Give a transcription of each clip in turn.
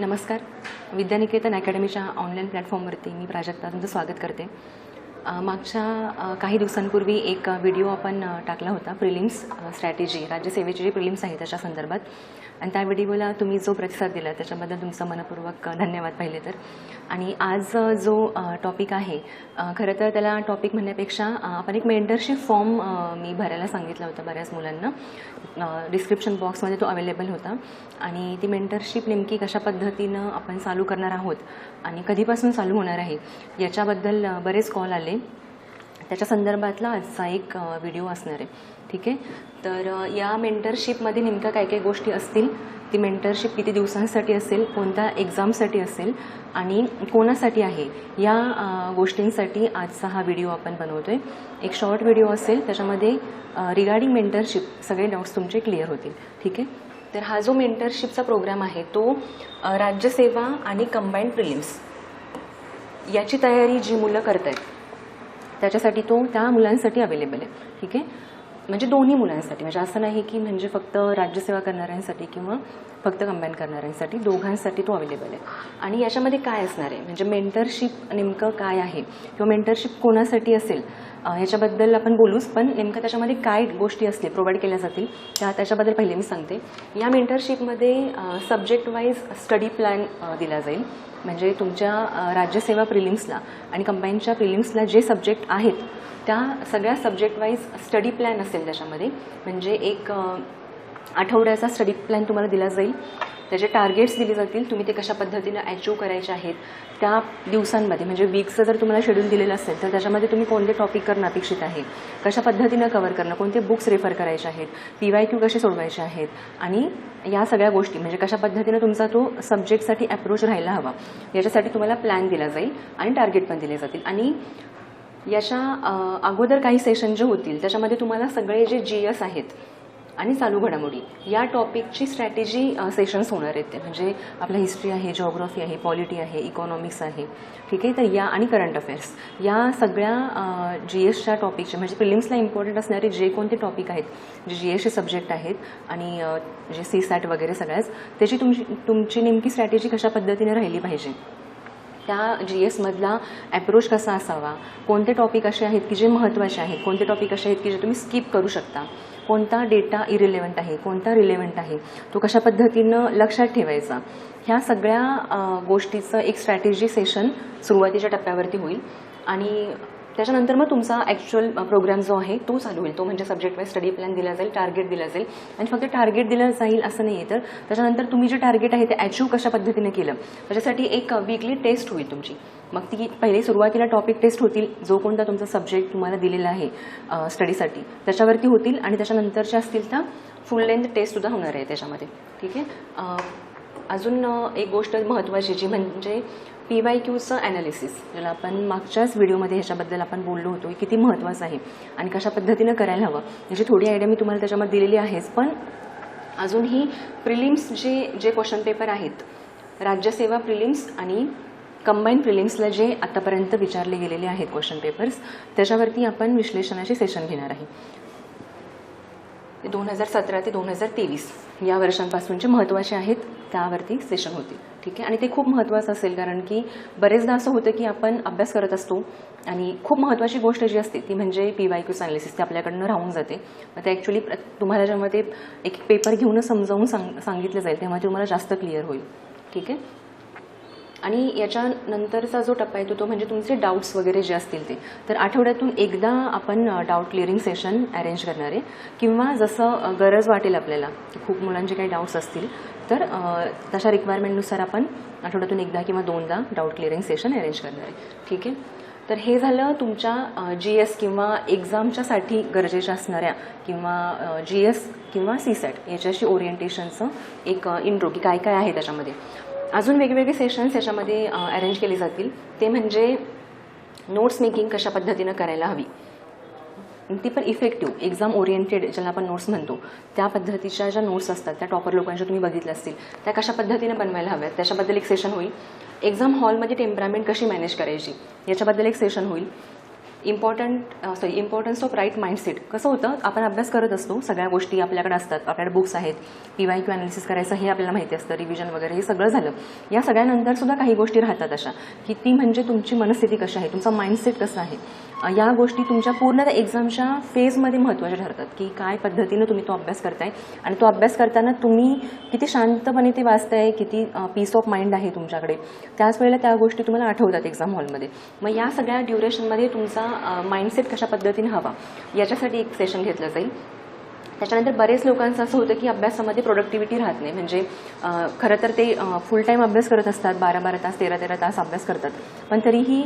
नमस्कार. विद्यानिकेतन अकॅडमीच्या ऑनलाईन प्लॅटफॉर्मवरती मी प्राजक्ता तुमचं स्वागत करते. मागच्या काही दिवसांपूर्वी एक व्हिडिओ आपण टाकला होता प्रिलिम्स स्ट्रॅटेजी राज्यसेवेची जी प्रिलिम्स आहे त्याच्या संदर्भात. आणि त्या व्हिडिओला तुम्ही जो प्रतिसाद दिला त्याच्याबद्दल तुमचं मनपूर्वक धन्यवाद पाहिले तर. आणि आज जो टॉपिक आहे खरं तर त्याला टॉपिक म्हणण्यापेक्षा आपण एक मेंटरशिप फॉर्म मी भरायला सांगितला होता बऱ्याच मुलांना. डिस्क्रिप्शन बॉक्समध्ये तो अवेलेबल होता. आणि ती मेंटरशिप नेमकी कशा पद्धतीनं आपण चालू करणार आहोत आणि कधीपासून चालू होणार आहे याच्याबद्दल बरेच कॉल आले. त्याच्या संदर्भातला आजचा एक व्हिडिओ असणार. आहे ठीक आहे? तर या मेंटरशिपमध्ये नेमक्या काय काय गोष्टी असतील? ती मेंटरशिप किती दिवसांसाठी असेल? कोणत्या एक्झामसाठी असेल? आणि कोणासाठी आहे? या गोष्टींसाठी आजचा हा व्हिडिओ आपण बनवतो आहे एक शॉर्ट व्हिडिओ असेल त्याच्यामध्ये रिगार्डिंग मेंटरशिप सगळे डाऊट्स तुमचे क्लिअर होतील. ठीक आहे? तर हा जो मेंटरशिपचा प्रोग्राम आहे तो राज्यसेवा आणि कंबाईंड प्रिलिम्स याची तयारी जी मुलं करत आहेत त्याच्यासाठी तो त्या मुलांसाठी अवेलेबल आहे. ठीक आहे? म्हणजे दोन्ही मुलांसाठी. म्हणजे असं नाही की म्हणजे फक्त राज्यसेवा करणाऱ्यांसाठी किंवा फक्त कंबाईन करणाऱ्यांसाठी दोघांसाठी तो अवेलेबल आहे. आणि याच्यामध्ये काय असणार आहे? म्हणजे मेंटरशिप नेमकं काय आहे? किंवा मेंटरशिप कोणासाठी असेल? याच्याबद्दल आपण बोलूच पण नेमकं त्याच्यामध्ये काय गोष्टी असतील प्रोव्हाइड केल्या जातील त्या त्याच्याबद्दल पहिले मी सांगते. या मेंटरशिपमध्ये सब्जेक्ट वाईज स्टडी प्लॅन दिला जाईल. म्हणजे तुमच्या राज्यसेवा प्रिलिम्सला आणि कंबाईनच्या प्रिलिम्सला जे सब्जेक्ट आहेत त्या सगळ्या सब्जेक्ट वाईज स्टडी प्लॅन असेल त्याच्यामध्ये. म्हणजे एक आठवड्याचा स्टडी प्लॅन तुम्हाला दिला जाईल. त्याचे टार्गेट्स दिले जातील. तुम्ही ते कशा पद्धतीनं अचीव करायचे आहेत त्या दिवसांमध्ये म्हणजे वीकचं जर तुम्हाला शेड्यूल दिलेलं असेल तर त्याच्यामध्ये तुम्ही कोणते टॉपिक करणं अपेक्षित आहे? कशा पद्धतीनं कव्हर करणं? कोणते बुक्स रेफर करायचे आहेत? पी वाय क्यू कसे सोडवायचे आहेत? आणि या सगळ्या गोष्टी म्हणजे कशा पद्धतीनं तुमचा तो सब्जेक्टसाठी अप्रोच राहायला हवा याच्यासाठी तुम्हाला प्लॅन दिला जाईल आणि टार्गेट पण दिले जातील. आणि याच्या अगोदर काही सेशन जे होतील त्याच्यामध्ये तुम्हाला सगळे जे जी एस आहेत आणि चालू घडामोडी. या टॉपिकची स्ट्रॅटेजी सेशन्स होणार आहेत ते. म्हणजे आपला हिस्ट्री आहे जॉग्रफी आहे पॉलिटी आहे इकॉनॉमिक्स आहे. ठीक आहे? तर या आणि करंट अफेअर्स या सगळ्या जी एसच्या टॉपिकचे म्हणजे प्रिलिम्सला इम्पॉर्टंट असणारे जे कोणते टॉपिक आहेत जे जी एसचे सब्जेक्ट आहेत आणि जे सी सॅट वगैरे सगळ्याच त्याची तुमची तुमची नेमकी स्ट्रॅटेजी कशा पद्धतीने राहिली पाहिजे? त्या जी एसमधला अप्रोच कसा असावा? कोणते टॉपिक असे आहेत की जे महत्त्वाचे आहेत? कोणते टॉपिक असे आहेत की जे तुम्ही स्किप करू शकता? कोणता डेटा इरिलेवंट आहे कोणता रिलेवंट आहे तो कशा पद्धतीनं लक्षात ठेवायचा? ह्या सगळ्या गोष्टीचं एक स्ट्रॅटेजी सेशन सुरुवातीच्या टप्प्यावरती होईल. आणि त्याच्यानंतर मग तुमचा ॲक्च्युअल प्रोग्राम जो आहे तो चालू होईल. तो म्हणजे सब्जेक्ट वाईज स्टडी प्लॅन दिला जाईल टार्गेट दिला जाईल. आणि फक्त टार्गेट दिलं जाईल असं नाही आहे तर त्याच्यानंतर तुम्ही जे टार्गेट आहे ते अचीव कशा पद्धतीने केलं? त्याच्यासाठी एक वीकली टेस्ट होईल तुमची. मग ती पहिले सुरुवातीला टॉपिक टेस्ट होतील जो कोणता तुमचा सब्जेक्ट तुम्हाला दिलेला आहे स्टडीसाठी त्याच्यावरती होतील आणि त्याच्यानंतरच्या असतील त्या फुल लेंथ टेस्टसुद्धा होणार आहे त्याच्यामध्ये. ठीक आहे? अजून एक गोष्ट महत्त्वाची जी म्हणजे पी वाय क्यूचं ॲनालिसिस ज्याला आपण मागच्याच व्हिडिओमध्ये ह्याच्याबद्दल आपण बोललो होतो की किती महत्त्वाचं आहे आणि कशा पद्धतीनं करायला हवं याची थोडी आयडिया मी तुम्हाला त्याच्यामध्ये दिलेली आहेच. पण अजूनही प्रिलिम्स जे जे क्वेश्चन पेपर आहेत राज्यसेवा प्रिलिम्स आणि कंबाईन प्रिलिम्सला जे आतापर्यंत विचारले गेलेले आहेत क्वेश्चन पेपर्स त्याच्यावरती आपण विश्लेषणाचे सेशन घेणार आहे. दोन हजार सतरा ते दोन हजार तेवीस या वर्षांपासूनचे महत्त्वाचे आहेत त्यावरती सेशन होतील. ठीक आहे? आणि ते खूप महत्त्वाचं असेल कारण की बरेचदा असं होतं की आपण अभ्यास करत असतो आणि खूप महत्त्वाची गोष्ट जी असते ती म्हणजे पी वाय क्यूस अनालिसिस ते आपल्याकडनं राहून जाते. मग ते ॲक्च्युली तुम्हाला जेव्हा ते एक पेपर घेऊन समजावून सांग सांगितलं जाईल तेव्हा ते तुम्हाला जास्त क्लिअर होईल. ठीक आहे? आणि याच्यानंतरचा जो टप्पा येतो तो म्हणजे तुमचे डाऊट्स वगैरे जे असतील ते. तर आठवड्यातून एकदा आपण डाऊट क्लिअरिंग सेशन अरेंज करणार आहे. किंवा जसं गरज वाटेल आपल्याला खूप मुलांचे काही डाऊट्स असतील तर तशा रिक्वायरमेंटनुसार आपण आठवड्यातून एकदा किंवा दोनदा डाऊट क्लिअरिंग सेशन अरेंज करणार आहे. ठीक आहे? तर हे झालं तुमच्या जी एस किंवा एक्झामच्यासाठी गरजेच्या असणाऱ्या किंवा जी एस किंवा सी सॅट याच्याशी ओरिएंटेशनचं एक इंट्रो की काय काय आहे त्याच्यामध्ये. अजून वेगवेगळे सेशन्स याच्यामध्ये अरेंज केले जातील. ते म्हणजे नोट्स मेकिंग कशा पद्धतीनं करायला हवी. ती पण इफेक्टिव्ह एक्झाम ओरिएंटेड ज्याला आपण नोट्स म्हणतो. त्या पद्धतीच्या ज्या नोट्स असतात त्या टॉपर लोकांच्या तुम्ही बघितल्या असतील. त्या कशा पद्धतीने बनवायला हव्यात त्याच्याबद्दल एक सेशन होईल. एक्झाम हॉलमध्ये टेम्परामेंट कशी मॅनेज करायची याच्याबद्दल एक सेशन होईल. Important sorry importance of right mindset कसं होतं? आपण अभ्यास करत असतो सगळ्या गोष्टी आपल्याकडे असतात आपल्याकडे बुक्स आहेत पी वाय क्यू अनालिसिस करायचं हे आपल्याला माहिती असतं रिव्हिजन वगैरे हे सगळं झालं. या सगळ्यानंतर सुद्धा काही गोष्टी राहतात अशा की ती म्हणजे तुमची मनस्थिती कशी आहे तुमचा माइंडसेट कसं आहे. या गोष्टी तुमच्या पूर्ण त्या एक्झामच्या फेजमध्ये महत्त्वाच्या ठरतात की काय पद्धतीनं तुम्ही तो अभ्यास करताय. आणि तो अभ्यास करताना तुम्ही किती शांतपणे ते वाचताय किती पीस ऑफ माइंड आहे तुमच्याकडे. त्याच वेळेला त्या गोष्टी तुम्हाला आठवतात एक्झाम हॉलमध्ये मग या सगळ्या ड्युरेशनमध्ये तुमचा माइंडसेट कशा पद्धतीने हवा याच्यासाठी एक सेशन घेतलं जाईल. त्याच्यानंतर बरेच लोकांचं असं होतं की अभ्यासामध्ये प्रोडक्टिव्हिटी राहत नाही. म्हणजे खरं तर ते फुल टाईम अभ्यास करत असतात. बारा बारा तास तेरा तेरा तास अभ्यास करतात. पण तरीही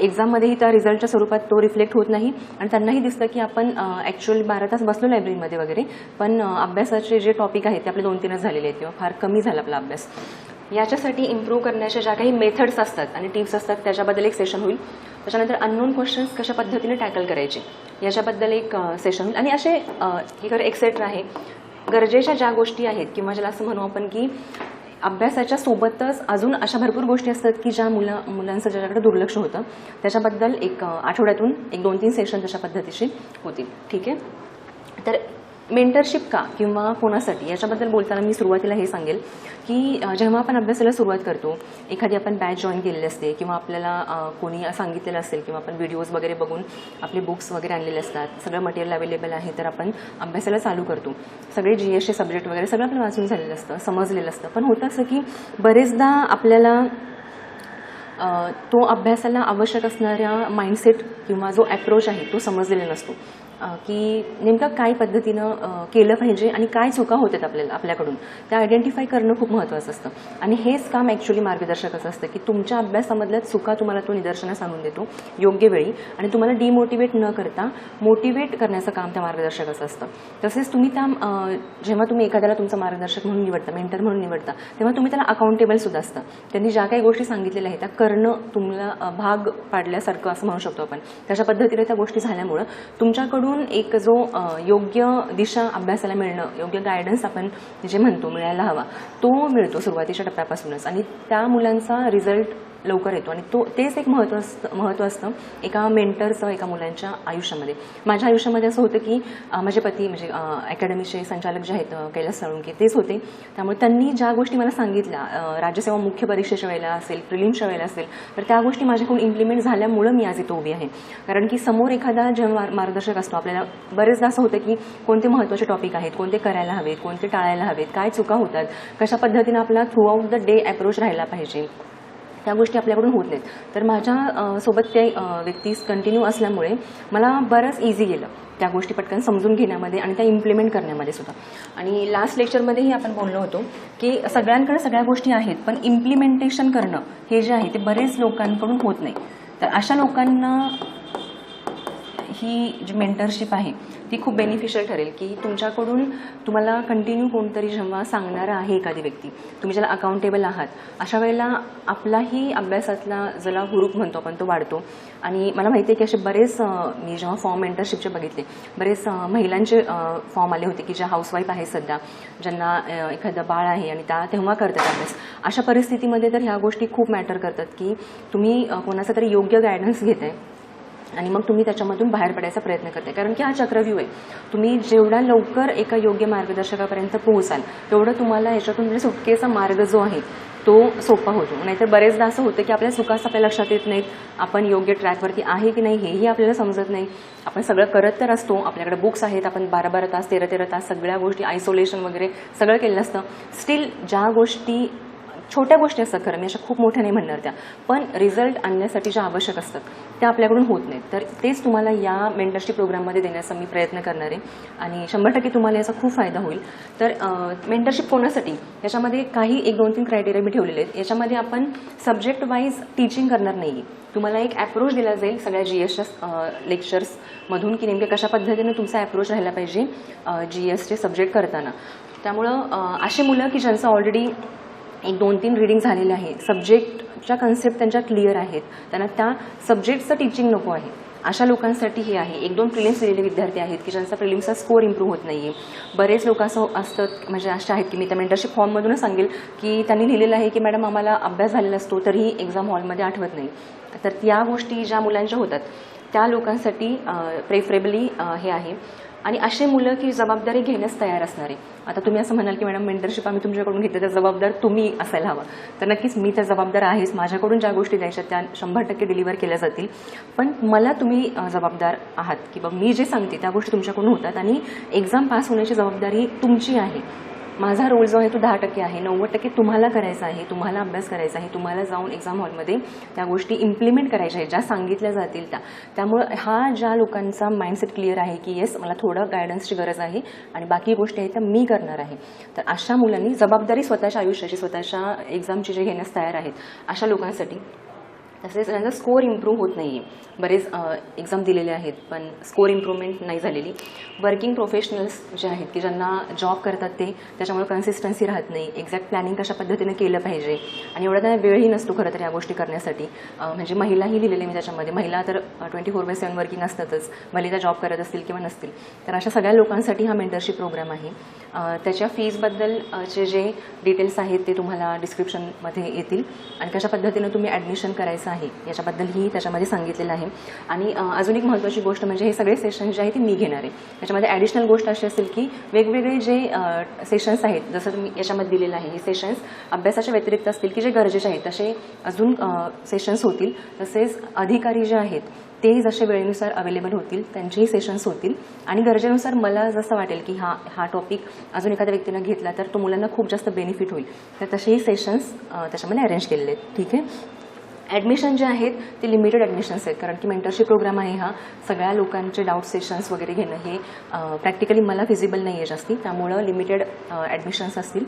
एक्झाममध्येही त्या रिझल्टच्या स्वरूपात तो रिफ्लेक्ट होत नाही. आणि त्यांनाही दिसतं की आपण ॲक्च्युअली बारा तास बसलो लायब्ररीमध्ये वगैरे. पण अभ्यासाचे जे टॉपिक आहेत ते आपले दोन तीनच झालेले आहेत किंवा फार कमी झाला आपला अभ्यास. याच्यासाठी इम्प्रूव्ह करण्याच्या ज्या काही मेथड्स असतात आणि टिप्स असतात त्याच्याबद्दल एक सेशन होईल. त्याच्यानंतर अननोन क्वेश्चन्स कशा पद्धतीने टॅकल करायचे याच्याबद्दल एक सेशन होईल. आणि असे अ, हे खरं एक्सेट्रा आहे. गरजेच्या ज्या गोष्टी आहेत किंवा ज्याला असं म्हणू आपण की अभ्यासाच्या सोबतच अजून अशा भरपूर गोष्टी असतात की ज्या मुलं मुलांचं ज्याच्याकडे दुर्लक्ष होतं त्याच्याबद्दल एक आठवड्यातून एक दोन तीन सेशन तशा पद्धतीशी होतील. ठीक आहे? तर मेंटरशिप का किंवा कोणासाठी? याच्याबद्दल बोलताना मी सुरुवातीला हे सांगेल की जेव्हा आपण अभ्यासाला सुरुवात करतो एखादी आपण बॅच जॉईन केलेली असते किंवा आपल्याला कोणी सांगितलेलं असेल किंवा आपण व्हिडिओज वगैरे बघून आपले बुक्स वगैरे आणलेले असतात सगळं मटेरियल अवेलेबल आहे तर आपण अभ्यासाला चालू करतो. सगळे जी एसचे सब्जेक्ट वगैरे सगळं आपण वाचून झालेलं असतं समजलेलं असतं. पण होतं असं की बरेचदा आपल्याला तो अभ्यासाला आवश्यक असणाऱ्या माइंडसेट किंवा जो ॲप्रोच आहे तो समजलेला नसतो. की नेमकं काय पद्धतीनं केलं पाहिजे आणि काय चुका होतात आपल्याला आपल्याकडून त्या आयडेंटिफाय करणं खूप महत्त्वाचं असतं. आणि हेच काम ॲक्च्युली मार्गदर्शकाचं असतं की तुमच्या अभ्यासामधल्या चुका तुम्हाला तो निदर्शनास आणून देतो योग्य वेळी. आणि तुम्हाला डिमोटिवेट न करता मोटिवेट करण्याचं काम त्या मार्गदर्शकाचं असतं. तसेच तुम्ही त्या जेव्हा तुम्ही एखाद्याला तुमचा मार्गदर्शक म्हणून निवडता मेंटर म्हणून निवडता तेव्हा तुम्ही त्याला अकाउंटेबल सुद्धा असतं. त्यांनी ज्या काही गोष्टी सांगितलेल्या आहेत त्या करणं तुम्हाला भाग पाडल्यासारखं असं म्हणू शकतो आपण. तशा पद्धतीने त्या गोष्टी झाल्यामुळं तुमच्याकडून एक जो योग्य दिशा अभ्यासाला मिळणं योग्य गायडन्स आपण जे म्हणतो मिळायला हवा तो मिळतो सुरुवातीच्या टप्प्यापासूनच. आणि त्या मुलांचा रिझल्ट लवकर येतो. आणि तो तेच एक महत्त्व असतं महत्त्व असतं एका मेंटरचं एका मुलांच्या आयुष्यामध्ये. माझ्या आयुष्यामध्ये असं होतं की माझे पती म्हणजे अकॅडमीचे संचालक जे आहेत कैलास साळुंके तेच होते. त्यामुळे त्यांनी ज्या गोष्टी मला सांगितल्या राज्यसेवा मुख्य परीक्षेच्या वेळेला असेल प्रिलिम्सच्या वेळेला असेल तर त्या गोष्टी माझ्याकडून इम्प्लिमेंट झाल्यामुळं मी आज इथं उभी आहे. कारण की समोर एखादा जेव्हा मार्गदर्शक असतो. आपल्याला बरेचदा असं होतं की कोणते महत्त्वाचे टॉपिक आहेत कोणते करायला हवेत कोणते टाळायला हवेत काय चुका होतात कशा पद्धतीनं आपला throughout the day approach राहायला पाहिजे. त्या गोष्टी आपल्याकडून होत नाहीत. तर माझ्या सोबत ते व्यक्तीस कंटिन्यू असल्यामुळे मला बरंच इझी गेलं त्या गोष्टी पटकन समजून घेण्यामध्ये आणि त्या इम्प्लिमेंट करण्यामध्ये सुद्धा. आणि लास्ट लेक्चरमध्येही आपण बोललो होतो की सगळ्यांकडे सगळ्या गोष्टी आहेत पण इम्प्लिमेंटेशन करणं हे जे आहे ते बरेच लोकांकडून होत नाही. तर अशा लोकांना ही जी मेंटरशिप आहे ती खूप बेनिफिशियल ठरेल की तुमच्याकडून तुम्हाला कंटिन्यू कोणतरी जेव्हा सांगणारा आहे एखादी व्यक्ती तुम्ही ज्याला अकाउंटेबल आहात अशा वेळेला आपलाही अभ्यासातला ज्याला हुरूप म्हणतो आपण तो वाढतो. आणि मला माहिती आहे की असे बरेच मी जेव्हा फॉर्म मेंटरशिपचे बघितले बरेच महिलांचे फॉर्म आले होते की ज्या हाऊसवाईफ आहेत सध्या ज्यांना एखादं बाळ आहे आणि त्या तेव्हा करतात अभ्यास. अशा परिस्थितीमध्ये तर ह्या गोष्टी खूप मॅटर करतात की तुम्ही कोणाचा तरी योग्य गायडन्स आहे आणि मग तुम्ही त्याच्यामधून बाहेर पडायचा प्रयत्न करते कारण की हा चक्रव्यूह आहे. तुम्ही जेवढा लवकर एका योग्य मार्गदर्शकापर्यंत पोहोचाल तेवढं तुम्हाला याच्यातून म्हणजे सुटकेचा मार्ग जो आहे तो सोपा होतो. नाहीतर बरेचदा असं होतं की आपल्या चुकाच आपल्या लक्षात येत नाहीत. आपण योग्य ट्रॅकवरती आहे की नाही हेही आपल्याला समजत नाही. आपण सगळं करत तर असतो. आपल्याकडे बुक्स आहेत. आपण बारा बारा तास तेरा तेरा तास सगळ्या गोष्टी आयसोलेशन वगैरे सगळं केलं असतं. स्टील ज्या गोष्टी छोट्या गोष्टी असतात खरं मी अशा खूप मोठ्या नाही म्हणणार त्या. पण रिझल्ट आणण्यासाठी ज्या आवश्यक असतात त्या आपल्याकडून होत नाहीत. तर तेच तुम्हाला या मेंटरशिप प्रोग्राममध्ये देण्याचा मी प्रयत्न करणार आहे. आणि शंभर टक्के तुम्हाला याचा खूप फायदा होईल. तर मेंटरशिप कोणासाठी? याच्यामध्ये काही एक दोन तीन क्रायटेरिया मी ठेवलेले आहेत. याच्यामध्ये आपण सब्जेक्ट वाईज टीचिंग करणार नाही तुम्हाला एक ॲप्रोच दिला जाईल सगळ्या जी एसच्या लेक्चर्समधून की नेमके कशा पद्धतीने तुमचा ॲप्रोच राहिला पाहिजे जी एसचे सब्जेक्ट करताना. त्यामुळं असे मुलं की ज्यांचं ऑलरेडी एक दोन तीन रिडिंग झालेले आहे सब्जेक्टच्या कन्सेप्ट त्यांच्या क्लिअर आहेत. त्यांना त्या सब्जेक्टचं टीचिंग नको आहे. अशा लोकांसाठी हे आहे. एक दोन प्रिलिम्स दिलेले विद्यार्थी आहेत की ज्यांचा प्रिलिम्सचा स्कोर इम्प्रूव्ह होत नाही आहे बरेच लोक असं असतात म्हणजे अशा आहेत की मी त्या मेंटरशिप फॉर्ममधूनच सांगेल की त्यांनी लिहिलेलं आहे की मॅडम आम्हाला अभ्यास झालेला असतो तरीही एक्झाम हॉलमध्ये आठवत नाही. तर त्या गोष्टी ज्या मुलांच्या होतात त्या लोकांसाठी प्रेफरेबली हे आहे. आणि असे मुलं की जबाबदारी घेण्यास तयार असणारे. आता तुम्ही असं म्हणाल की मॅडम मेंटरशिप आम्ही तुमच्याकडून घेतलं तर जबाबदार तुम्ही असायला हवं. तर नक्कीच मी त्या जबाबदार आहेच. माझ्याकडून ज्या गोष्टी द्यायच्या त्या शंभर टक्के डिलिव्हर केल्या जातील. पण मला तुम्ही जबाबदार आहात की बा मी जे सांगते त्या गोष्टी तुमच्याकडून होतात आणि एक्झाम पास होण्याची जबाबदारी तुमची आहे. माझा रोल जो आहे तो दहा टक्के आहे. नव्वद टक्के तुम्हाला करायचा आहे तुम्हाला अभ्यास करायचा आहे तुम्हाला जाऊन एक्झाम हॉलमध्ये त्या गोष्टी इम्प्लिमेंट करायच्या आहेत ज्या सांगितल्या जातील त्या. त्यामुळं हा ज्या लोकांचा माइंडसेट क्लिअर आहे की येस मला थोडं गायडन्सची गरज आहे आणि बाकी गोष्टी आहेत त्या मी करणार आहे. तर अशा मुलांनी जबाबदारी स्वतःच्या आयुष्याची स्वतःच्या एक्झामची जे घेण्यास तयार आहेत अशा लोकांसाठी तसेच त्यांचा स्कोअर इम्प्रूव्ह होत नाही आहे बरेच एक्झाम दिलेले आहेत पण स्कोअर इम्प्रूव्हमेंट नाही झालेली. वर्किंग प्रोफेशनल्स जे आहेत की ज्यांना जॉब करतात ते त्याच्यामुळे कन्सिस्टन्सी राहत नाही. एक्झॅक्ट प्लॅनिंग कशा पद्धतीने केलं पाहिजे? आणि एवढा त्यांना वेळही नसतो खरं तर या गोष्टी करण्यासाठी. म्हणजे महिलाही लिहिलेले मी त्याच्यामध्ये. महिला तर twenty four by seven working असतातच. भले त्या जॉब करत असतील किंवा नसतील. तर अशा सगळ्या लोकांसाठी हा मेंटरशिप प्रोग्राम आहे. त्याच्या फीजबद्दलचे जे डिटेल्स आहेत ते तुम्हाला डिस्क्रिप्शनमध्ये येतील. आणि कशा पद्धतीनं तुम्ही ॲडमिशन करायचं आहे याच्याबद्दलही त्याच्यामध्ये सांगितलेलं आहे. आणि अजून एक महत्त्वाची गोष्ट म्हणजे हे सगळे सेशन जे आहे ते मी घेणार आहे. त्याच्यामध्ये ॲडिशनल गोष्ट अशी असेल की वेगवेगळे जे सेशन्स आहेत जसं तुम्ही याच्यामध्ये दिलेलं आहे हे सेशन्स अभ्यासाच्या व्यतिरिक्त असतील की जे गरजेचे आहेत तसे अजून सेशन्स होतील. तसेच अधिकारी जे आहेत ते जसे वेळेनुसार अवेलेबल होतील त्यांचेही सेशन्स होतील. आणि गरजेनुसार मला जसं वाटेल की हा हा टॉपिक अजून एखाद्या व्यक्तीनं घेतला तर तो मुलांना खूप जास्त बेनिफिट होईल. तर तसेही सेशन्स त्याच्यामध्ये अरेंज केलेले आहेत. ठीक आहे? ॲडमिशन जे आहेत ते लिमिटेड ॲडमिशन्स आहेत. कारण की मेंटरशिप प्रोग्राम आहे हा. सगळ्या लोकांचे डाऊट सेशन्स वगैरे घेणं हे प्रॅक्टिकली मला फिजिबल नाही आहे जास्ती. त्यामुळं लिमिटेड ॲडमिशन्स असतील.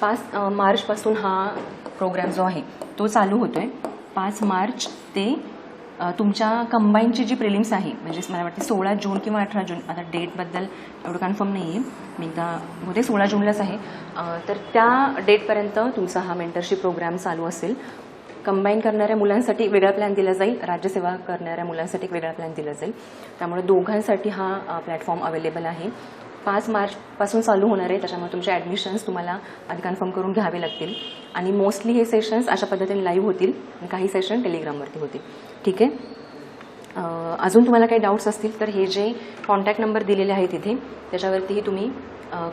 पाच मार्चपासून हा प्रोग्राम जो आहे तो चालू होतो आहे पाच मार्च ते तुमच्या कंबाईनची जी प्रिलिम्स आहे म्हणजे मला वाटते सोळा जून किंवा अठरा जून आता डेटबद्दल एवढं कन्फर्म नाही आहे मी एकदा होते सोळा जूनलाच आहे. तर त्या डेटपर्यंत तुमचा हा मेंटरशिप प्रोग्राम चालू असेल. कंबाईन करणाऱ्या मुलांसाठी एक वेगळा प्लॅन दिला जाईल. राज्यसेवा करणाऱ्या मुलांसाठी एक वेगळा प्लॅन दिला जाईल. त्यामुळे दोघांसाठी हा प्लॅटफॉर्म अवेलेबल आहे. पाच मार्चपासून चालू होणार आहे. त्याच्यामुळे तुमचे ॲडमिशन्स तुम्हाला आधी कन्फर्म करून घ्यावे लागतील. आणि मोस्टली हे सेशन्स अशा पद्धतीने लाईव्ह होतील आणि काही सेशन टेलिग्रामवरती होतील. ठीक आहे? अजून तुम्हाला काही डाऊट्स असतील तर हे जे कॉन्टॅक्ट नंबर दिलेले आहेत इथे त्याच्यावरतीही तुम्ही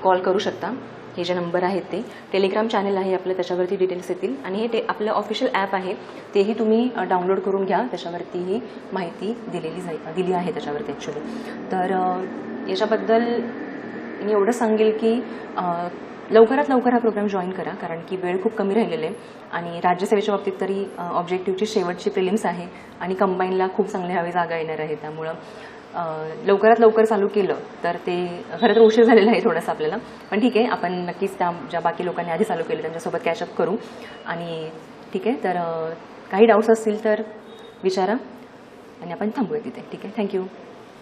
कॉल करू शकता. हे जे नंबर आहेत ते. टेलिग्राम चॅनल आहे आपलं त्याच्यावरती डिटेल्स येतील. आणि हे ते आपलं ऑफिशियल ॲप आहे तेही तुम्ही डाउनलोड करून घ्या. त्याच्यावरतीही माहिती दिलेली जाईल दिली आहे त्याच्यावरती ॲक्च्युली तर याच्याबद्दल मी एवढं सांगेल की लवकरात लवकर हा प्रोग्राम जॉईन करा कारण की वेळ खूप कमी राहिलेला आहे. आणि राज्यसेवेच्या बाबतीत तरी ऑब्जेक्टिव्हची शेवटची प्रिलिम्स आहे आणि कंबाईनला खूप चांगल्या हवे जागा येणार आहे त्यामुळं लवकरात लवकर चालू केलं तर ते खरं तर उशीर झालेला आहे थोडंसं आपल्याला. पण ठीक आहे आपण नक्कीच त्या ज्या बाकी लोकांनी आधी चालू केलं त्यांच्यासोबत कॅचअप करू. आणि ठीक आहे तर काही डाऊट्स असतील तर विचारा आणि आपण थांबूया तिथे. ठीक आहे थँक्यू